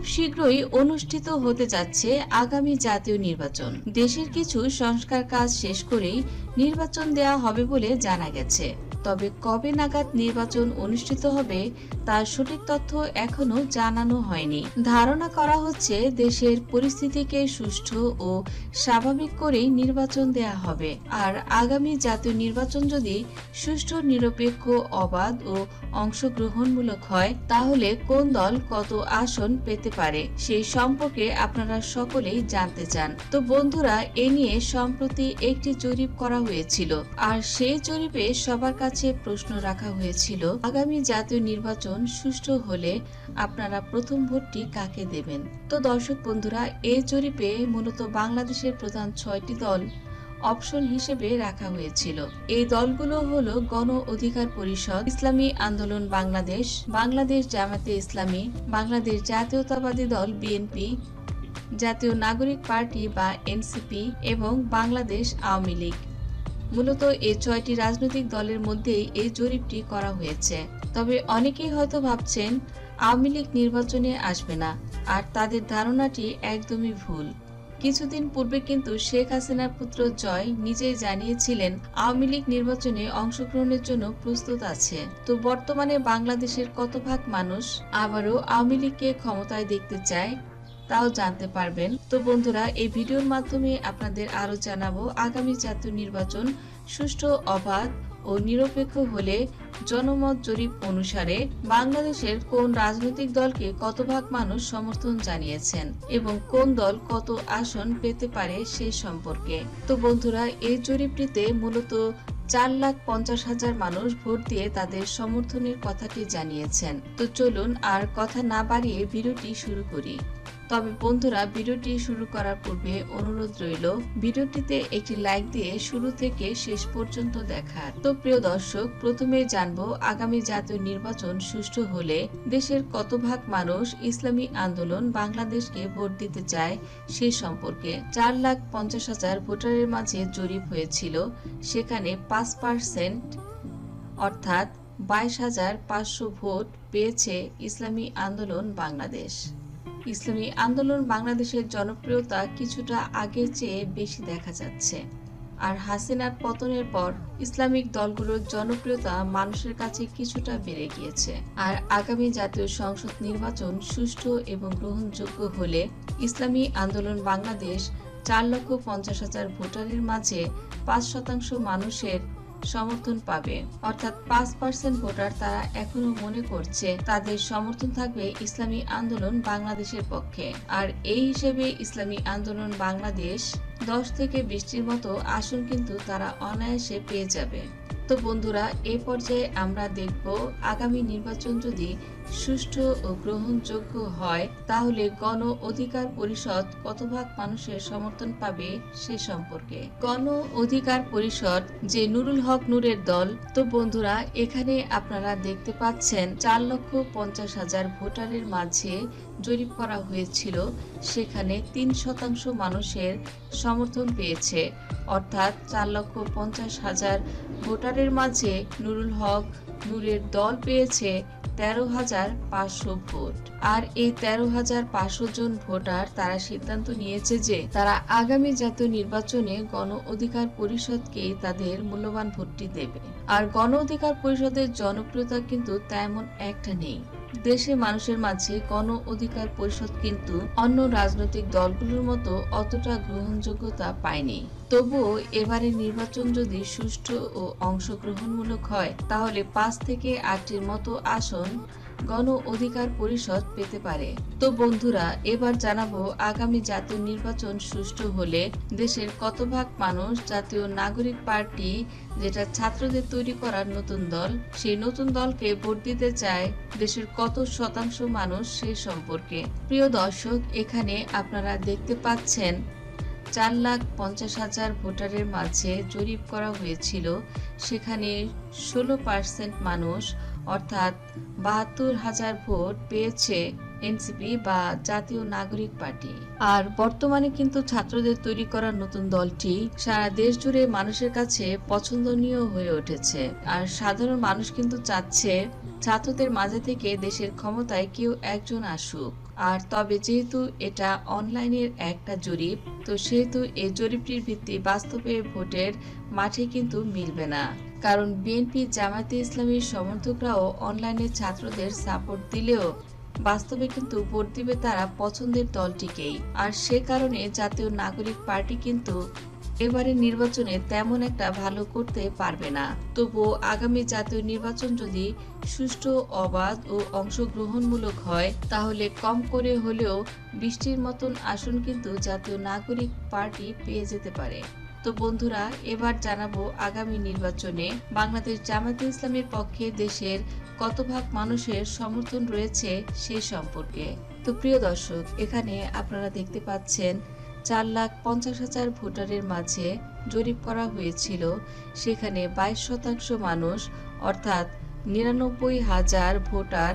খুব শীঘ্রই অনুষ্ঠিত হতে যাচ্ছে আগামী জাতীয় নির্বাচন। দেশের কিছু সংস্কার কাজ শেষ করেই নির্বাচন দেয়া হবে বলে জানা গেছে। তবে কবে নাগাদ নির্বাচন অনুষ্ঠিত হবে তার সঠিক তথ্য এখনও জানানো হয়নি। ধারণা করা হচ্ছে দেশের পরিস্থিতিকে সুষ্ঠু ও স্বাভাবিক করেই নির্বাচন দেয়া হবে। আর আগামী জাতীয় নির্বাচন যদি সুষ্ঠু, নিরপেক্ষ, অবাধ ও অংশগ্রহণমূলক হয়, তাহলে কোন দল কত আসন পেতে পারে, সেই সম্পর্কে আপনারা সকলেই জানতে চান। তো বন্ধুরা, এ নিয়ে সম্প্রতি একটি জরিপ করা হয়েছিল। আর সেই জরিপে সবার কাছে প্রশ্ন রাখা হয়েছিল, আগামী জাতীয় নির্বাচন সুষ্ঠু হলে আপনারা প্রথম ভোটটি কাকে দেবেন? তো দর্শক বন্ধুরা এই জরিপে মূলত বাংলাদেশের প্রধান ছয়টি দল অপশন হিসেবে রাখা হয়েছিল। এই দলগুলো হলো গণ অধিকার পরিষদ, ইসলামী আন্দোলন বাংলাদেশ বাংলাদেশ জামাতে ইসলামী, বাংলাদেশ জাতীয়তাবাদী দল বিএনপি, জাতীয় নাগরিক পার্টি বা এনসিপি এবং বাংলাদেশ আওয়ামী লীগ। মূলত এই ছয়টি রাজনৈতিক দলের মধ্যেই এই জরিপটি করা হয়েছে। তবে অনেকেই হয়তো ভাবছেন, আওয়ামী লীগ নির্বাচনে আসবে না আর তাদের ধারণাটি একদমই ভুল। কিছুদিন পূর্বে কিন্তু শেখ হাসিনার পুত্র জয় নিজেই জানিয়েছিলেন, আওয়ামী লীগ নির্বাচনে অংশগ্রহণের জন্য প্রস্তুত আছে। তো বর্তমানে বাংলাদেশের কত ভাগ মানুষ আবারও আওয়ামী লীগকে ক্ষমতায় দেখতে চায় তাও জানতে পারবেন। তো বন্ধুরা, এই ভিডিওর মাধ্যমে আপনাদের আরও জানাব, আগামী জাতীয় নির্বাচন সুষ্ঠু, অবাধ ও নিরপেক্ষ হলে জনমত জরিপ অনুসারে বাংলাদেশের কোন রাজনৈতিক দলকে কত ভাগ মানুষ সমর্থন জানিয়েছেন এবং কোন দল কত আসন পেতে পারে সে সম্পর্কে। তো বন্ধুরা, এই জরিপটিতে মূলত চার লাখ পঞ্চাশ হাজার মানুষ ভোট দিয়ে তাদের সমর্থনের কথাটি জানিয়েছেন। তো চলুন আর কথা না বাড়িয়ে ভিডিওটি শুরু করি। তবে বন্ধুরা ভিডিওটি শুরু করার পূর্বে অনুরোধ রইল, ভিডিওটিতে একটি লাইক দিয়ে শুরু থেকে শেষ পর্যন্ত দেখার। তো প্রিয় দর্শক, প্রথমে জানব আগামী জাতীয় নির্বাচন সুষ্ঠু হলে দেশের কত ভাগ মানুষ ইসলামী আন্দোলন বাংলাদেশকে ভোট দিতে চায় সে সম্পর্কে চার লাখ পঞ্চাশ হাজার ভোটারের মাঝে জরিপ হয়েছিল, সেখানে পাঁচ পার্সেন্ট অর্থাৎ বাইশ হাজার পাঁচশো ভোট পেয়েছে ইসলামী আন্দোলন বাংলাদেশ। ইসলামী আন্দোলন বাংলাদেশের জনপ্রিয়তা কিছুটা আগের চেয়ে বেশি দেখা যাচ্ছে। আর হাসিনার পতনের পর ইসলামিক দলগুলোর জনপ্রিয়তা মানুষের কাছে কিছুটা বেড়ে গিয়েছে। আর আগামী জাতীয় সংসদ নির্বাচন সুষ্ঠু এবং গ্রহণযোগ্য হলে ইসলামী আন্দোলন বাংলাদেশ চার লক্ষ পঞ্চাশ হাজার ভোটারের মাঝে পাঁচ শতাংশ মানুষের সমর্থন পাবে। অর্থাৎ পাঁচ পার্সেন্ট ভোটার তারা এখনও মনে করছে তাদের সমর্থন থাকবে ইসলামী আন্দোলন বাংলাদেশের পক্ষে। আর এই হিসেবে ইসলামী আন্দোলন বাংলাদেশ দশ থেকে বিশটির মতো আসন কিন্তু তারা অনায়াসে পেয়ে যাবে। তো বন্ধুরা, এ পর্যায়ে আমরা দেখব আগামী নির্বাচন যদি সুষ্ঠু ও গ্রহণযোগ্য হয়, তাহলে গণ অধিকার পরিষদ কত ভাগ মানুষের সমর্থন পাবে সে সম্পর্কে। গণ অধিকার পরিষদ যে নুরুল হক নূরের দল, তো বন্ধুরা, এখানে আপনারা দেখতে পাচ্ছেন চার লক্ষ পঞ্চাশ হাজার ভোটারের মাঝে জরিপ করা হয়েছিল, সেখানে তিন শতাংশ মানুষের সমর্থন পেয়েছে। অর্থাৎ চার লক্ষ পঞ্চাশ হাজার ভোটারের মাঝে নুরুল হক নূরের দল পেয়েছে তেরো হাজার পাঁচশো ভোট। আর এই তেরো হাজার পাঁচশো জন ভোটার তারা সিদ্ধান্ত নিয়েছে যে তারা আগামী জাতীয় নির্বাচনে গণ অধিকার পরিষদকে তাদের মূল্যবান ভোটটি দেবে। আর গণ অধিকার পরিষদের জনপ্রিয়তা কিন্তু তেমন একটা নেই। দেশের মানুষের মাঝে গণ অধিকার পরিষদ কিন্তু অন্য রাজনৈতিক দলগুলোর মতো অতটা গ্রহণযোগ্যতা পায়নি। তবুও এবারের নির্বাচন যদি সুষ্ঠু ও অংশগ্রহণমূলক হয়, তাহলে পাঁচ থেকে আটটির মতো আসন গণ অধিকার পরিষদ পেতে পারে। তো বন্ধুরা, এবার জানাব আগামী জাতীয় নির্বাচন সুষ্ঠু হলে দেশের কত ভাগ মানুষ জাতীয় নাগরিক পার্টি যেটা ছাত্রদের তৈরি করার নতুন দল, সেই নতুন দলকে ভোট দিতে চায় দেশের কত শতাংশ মানুষ সে সম্পর্কে। প্রিয় দর্শক, এখানে আপনারা দেখতে পাচ্ছেন, চার লাখ পঞ্চাশ হাজার ভোটারের মাঝে জরিপ করা হয়েছিল। সেখানে ষোলো পার্সেন্ট মানুষ অর্থাৎ বাহাত্তর হাজার ভোট পেয়েছে এনসিপি বা জাতীয় নাগরিক পার্টি। আর বর্তমানে কিন্তু ছাত্রদের তৈরি করা নতুন দলটি সারা দেশ জুড়ে মানুষের কাছে পছন্দনীয় হয়ে উঠেছে। আর সাধারণ মানুষ কিন্তু চাচ্ছে ছাত্রদের মাঝে থেকে দেশের ক্ষমতায় কেউ একজন আসুক। আর তবে যেহেতু এটা অনলাইনের একটা জরিপ, তো সেহেতু এই জরিপটির ভিত্তি বাস্তবে ভোটের মাঠে কিন্তু মিলবে না। কারণ বিএনপি, জামায়াতে ইসলামীর সমর্থকরাও অনলাইনে ছাত্রদের সাপোর্ট দিলেও বাস্তবে কিন্তু ভোট দিবে তারা পছন্দের দলটিকেই। আর সে কারণে জাতীয় নাগরিক পার্টি কিন্তু এবারে নির্বাচনে তেমন একটা ভালো করতে পারবে না। তবুও আগামী জাতীয় নির্বাচন যদি সুষ্ঠু, অবাধ ও অংশগ্রহণমূলক হয়, তাহলে কম করে হলেও বৃষ্টির মতন আসন কিন্তু জাতীয় নাগরিক পার্টি পেয়ে যেতে পারে। তো বন্ধুরা, এবার জানাব আগামী নির্বাচনে বাংলাদেশ জামাতে ইসলামের পক্ষে দেশের কত ভাগ মানুষের সমর্থন রয়েছে সে সম্পর্কে। তো প্রিয় দর্শক, এখানে আপনারা দেখতে পাচ্ছেন, চার লাখ পঞ্চাশ হাজার ভোটারের মাঝে জরিপ করা হয়েছিল। সেখানে বাইশ শতাংশ মানুষ, অর্থাৎ নিরানব্বই হাজার ভোটার,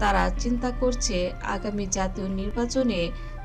তারা চিন্তা করছে আগামী জাতীয় নির্বাচনে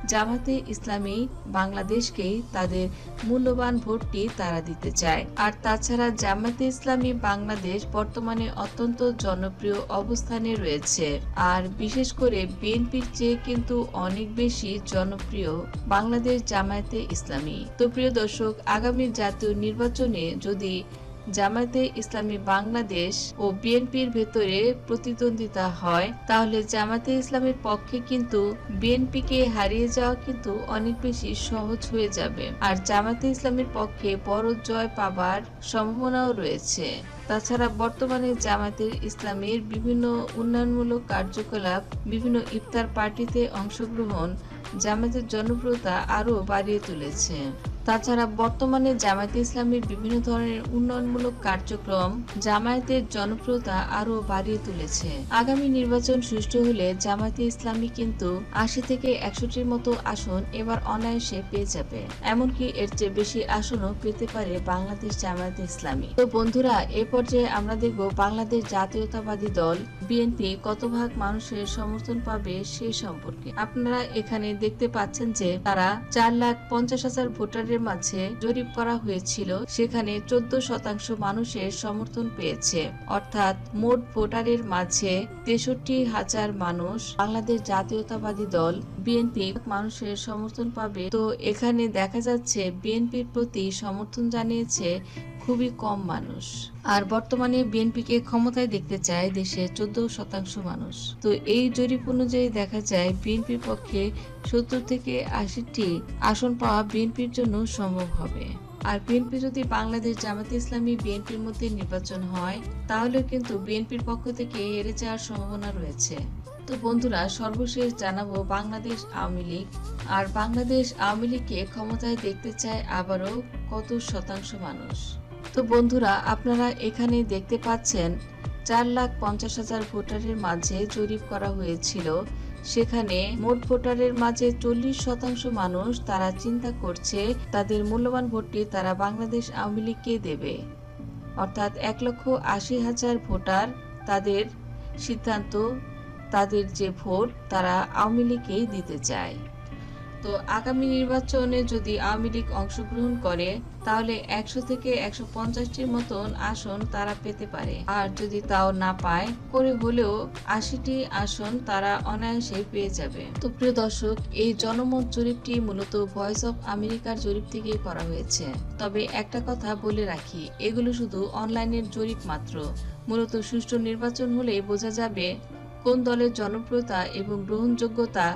জামাতে ইসলামী বাংলাদেশকেই তাদের মূল্যবান ভোটটি তারা দিতে চায়। আর তাছাড়া জামাতে ইসলামী বাংলাদেশ বর্তমানে অত্যন্ত জনপ্রিয় অবস্থানে রয়েছে। আর বিশেষ করে বিএনপির চেয়ে কিন্তু অনেক বেশি জনপ্রিয় বাংলাদেশ জামায়াতে ইসলামী। তো প্রিয় দর্শক, আগামী জাতীয় নির্বাচনে যদি জামায়াতে ইসলামী বাংলাদেশ ও বিএনপির ভেতরে প্রতিদ্বন্দ্বিতা হয়, তাহলে জামাতে ইসলামের পক্ষে কিন্তু বিএনপিকে হারিয়ে যাওয়া কিন্তু অনেক বেশি সহজ হয়ে যাবে। আর জামাতে ইসলামের পক্ষে বড় জয় পাবার সম্ভাবনাও রয়েছে। তাছাড়া বর্তমানে জামায়াতের ইসলামের বিভিন্ন উন্নয়নমূলক কার্যকলাপ, বিভিন্ন ইফতার পার্টিতে অংশগ্রহণ জামায়াতের জনপ্রিয়তা আরও বাড়িয়ে তুলেছে। তাছাড়া বর্তমানে জামায়াতে ইসলামের বিভিন্ন ধরনের উন্নয়নমূলক কার্যক্রম জামায়াতের জনপ্রিয়তা আরও বাড়িয়ে তুলেছে। আগামী নির্বাচন সুষ্ঠু হলে জামায়াতে ইসলামী কিন্তু আশি থেকে একশোটির মতো আসন এবার অনায়াসে পেয়ে যাবে। এমনকি এর চেয়ে বেশি আসনও পেতে পারে বাংলাদেশ জামায়াতে ইসলামী। তো বন্ধুরা, এ পর্যায়ে আমরা দেখব বাংলাদেশ জাতীয়তাবাদী দল, বিএনপি কত ভাগ মানুষের সমর্থন পাবে সে সম্পর্কে। আপনারা এখানে দেখতে পাচ্ছেন যে তারা চার লাখ পঞ্চাশ হাজার ভোটারের মাঝে জরিপ করা হয়েছিল, সেখানে চোদ্দ শতাংশ মানুষের সমর্থন পেয়েছে। অর্থাৎ মোট ভোটারের মাঝে তেষট্টি হাজার মানুষ বাংলাদেশ জাতীয়তাবাদী দল, বিএনপি মানুষের সমর্থন পাবে। তো এখানে দেখা যাচ্ছে বিএনপির প্রতি সমর্থন জানিয়েছে খুবই কম মানুষ। আর বর্তমানে বিএনপিকে ক্ষমতায় দেখতে চায় দেশে চোদ্দ শতাংশ মানুষ। তো এই জরিপ অনুযায়ী দেখা যায়, বিএনপির পক্ষে সত্তর থেকে আশিটি আসন পাওয়া বিএনপির জন্য সম্ভব হবে। আর বিএনপি যদি বাংলাদেশ জামাতে ইসলামী বিএনপির মধ্যে নির্বাচন হয়, তাহলে কিন্তু বিএনপির পক্ষ থেকে হেরে যাওয়ার সম্ভাবনা রয়েছে। তো বন্ধুরা, সর্বশেষ জানাব বাংলাদেশ আওয়ামী লীগ। আর বাংলাদেশ আওয়ামী লীগকে ক্ষমতায় দেখতে চায় আবারও কত শতাংশ মানুষ। তো বন্ধুরা, আপনারা এখানে দেখতে পাচ্ছেন চার লাখ পঞ্চাশ হাজার ভোটারের মাঝে জরিপ করা হয়েছিল। সেখানে মোট ভোটারের মাঝে চল্লিশ শতাংশ মানুষ তারা চিন্তা করছে তাদের মূল্যবান ভোটটি তারা বাংলাদেশ আওয়ামী লীগকে দেবে। অর্থাৎ এক লক্ষ আশি হাজার ভোটার তাদের সিদ্ধান্ত, তাদের যে ভোট তারা আওয়ামী লীগকেই দিতে চায়। তো আগামী নির্বাচনে যদি আওয়ামী লীগ অংশগ্রহণ করে, তাহলে একশো থেকে একশো পঞ্চাশটির মতন আসন তারা পেতে পারে। আর যদি তাও না পায়, করে হলেও আশিটি আসন তারা অনায়াসে পেয়ে যাবে। তো প্রিয় দর্শক, এই জনমত জরিপটি মূলত ভয়েস অফ আমেরিকার জরিপ থেকে করা হয়েছে। তবে একটা কথা বলে রাখি, এগুলো শুধু অনলাইনের জরিপ মাত্র। মূলত সুষ্ঠু নির্বাচন হলে বোঝা যাবে কোন দলের জনপ্রিয়তা এবং গ্রহণযোগ্যতা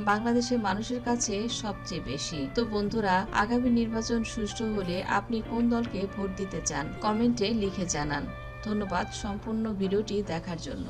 বাংলাদেশের মানুষের কাছে সবচেয়ে বেশি। তো বন্ধুরা, আগামী নির্বাচন সুষ্ঠু হলে আপনি কোন দলকে ভোট দিতে চান? কমেন্টে লিখে জানান। ধন্যবাদ সম্পূর্ণ ভিডিওটি দেখার জন্য।